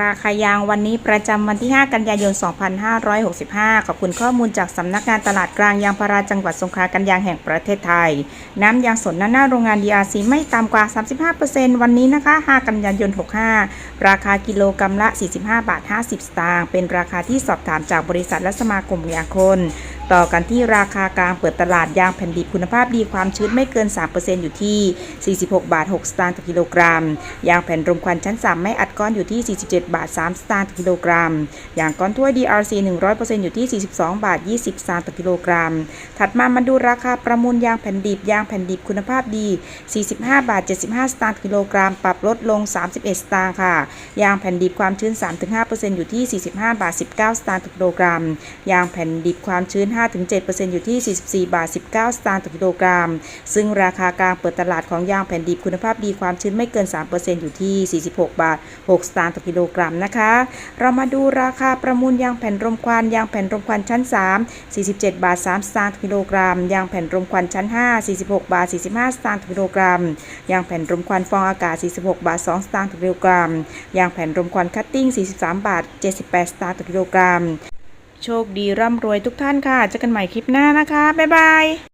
ราคายางวันนี้ประจำวันที่ 5 กันยายน 2565 ขอบคุณข้อมูลจากสำนักงานตลาดกลางยางพาราจังหวัดสงขลากันยางแห่งประเทศไทย น้ำยางสดหน้าหน้าโรงงาน DRC ไม่ต่ำกว่า 35%วันนี้นะคะ 5 กันยายน 65 ราคากิโลกรรัมละ 45 บาท 50 สตางค์ เป็นราคาที่สอบถามจากบริษัทและสมาคมยางคน ต่อกันที่ราคากลางเปิดตลาดยางแผ่นดิบคุณภาพดีความชื้นไม่เกิน 3%อยู่ที่ 46 บาท 6 สตางค์ต่อกิโลกรัม ยางแผ่นรมควันชั้น 3 ไม่อัดก้อนอยู่ที่ 47 บาท 3 สตางค์ต่อกิโลกรัม ยางก้อนถ้วย DRC 100%อยู่ที่ 42 บาท 20 สตางค์ต่อกิโลกรัม ถัดมามาดูราคาประมูลยางแผ่นดิบยางแผ่นดิบคุณภาพดี 45 บาท 75 สตางค์ต่อกิโลกรัม ปรับลดลง 31 สตางค์ค่ะ ยางแผ่นดิบความชื้น 3-5%อยู่ที่ 45 บาท 19 สตางค์ต่อกิโลกรัม ยางแผ่นดิบความชื้น5-7%อยู่ที่ 44 บาท 19 สตางค์ต่อกิโลกรัม ซึ่งราคากลางเปิดตลาดของยางแผ่นดิบคุณภาพดีความชื้นไม่เกิน 3%อยู่ที่ 46 บาท 6 สตางค์ต่อกิโลกรัมนะคะ เรามาดูราคาประมูลยางแผ่นรมควันยางแผ่นรมควันชั้น 3 47 บาท 3 สตางค์ต่อกิโลกรัม ยางแผ่นรมควันชั้น 5 46 บาท 45 สตางค์ต่อกิโลกรัม ยางแผ่นรมควันฟองอากาศ 46 บาท 2 สตางค์ต่อกิโลกรัม ยางแผ่นรมควันคัตติ้ง 43 บาท 78 สตางค์ต่อกิโลกรัม โชคดีร่ำรวยทุกท่านค่ะเจอกันใหม่คลิปหน้านะคะ บ๊ายบาย